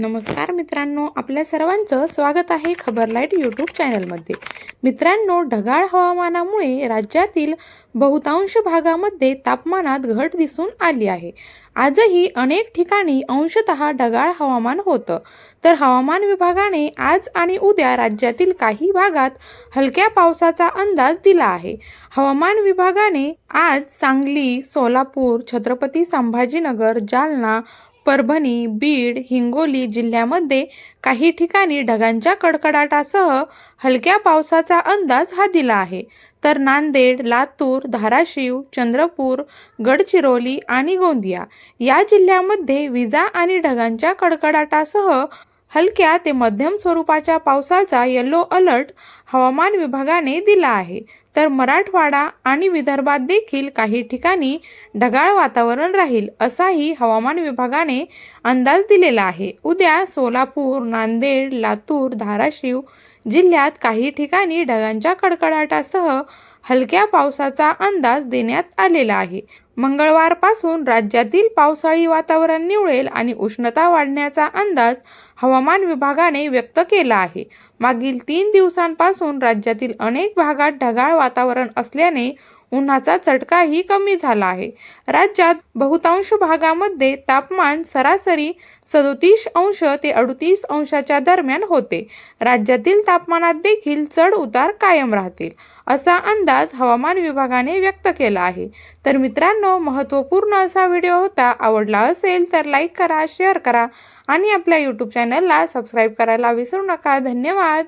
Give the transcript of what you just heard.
नमस्कार मित्रांनो आपल्या सर्वांचं स्वागत आहे खबरलाईट यूट्यूब चॅनलमध्ये. मित्रांनो ढगाळ हवामानामुळे राज्यातील बहुतांश भागामध्ये तापमानात घट दिसून आली आहे. आजही अनेक ठिकाणी अंशतः ढगाळ हवामान होतं. तर हवामान विभागाने आज आणि उद्या राज्यातील काही भागात हलक्या पावसाचा अंदाज दिला आहे. हवामान विभागाने आज सांगली सोलापूर छत्रपती संभाजीनगर जालना परभणी बीड हिंगोली जिल्ह्यामध्ये काही ठिकाणी ढगांच्या कडकडाटासह हलक्या पावसाचा अंदाज हा दिला आहे. तर नांदेड लातूर धाराशिव चंद्रपूर गडचिरोली आणि गोंदिया या जिल्ह्यामध्ये विजा आणि ढगांच्या कडकडाटासह हलक्या ते मध्यम स्वरूपाच्या पावसाचा येलो अलर्ट हवामान विभागाने दिला आहे. तर मराठवाडा आणि विदर्भात देखील काही ठिकाणी ढगाळ वातावरण राहील असाही हवामान विभागाने अंदाज दिलेला आहे. उद्या सोलापूर नांदेड लातूर धाराशिव जिल्ह्यात काही ठिकाणी ढगांच्या कडकडाटासह हलक्या पावसाचा अंदाज देण्यात आलेला आहे. मंगळवारपासून राज्यातील पावसाळी वातावरण निवळेल आणि उष्णता वाढण्याचा अंदाज हवामान विभागाने व्यक्त केला आहे. मागील तीन दिवसांपासून राज्यातील अनेक भागात ढगाळ वातावरण असल्याने उन्हाचा चटकाही कमी झाला आहे. राज्यात बहुतांश भागामध्ये तापमान सरासरी सदोतीस अंश ते अडतीस अंशाच्या दरम्यान होते. राज्यातील तापमानात देखील चढ उतार कायम राहतील असा अंदाज हवामान विभागाने व्यक्त केला आहे. तर मित्रांनो महत्त्वपूर्ण असा व्हिडिओ होता आवडला असेल तर लाईक करा शेअर करा आणि आपल्या यूट्यूब चॅनलला सबस्क्राईब करायला विसरू नका. धन्यवाद!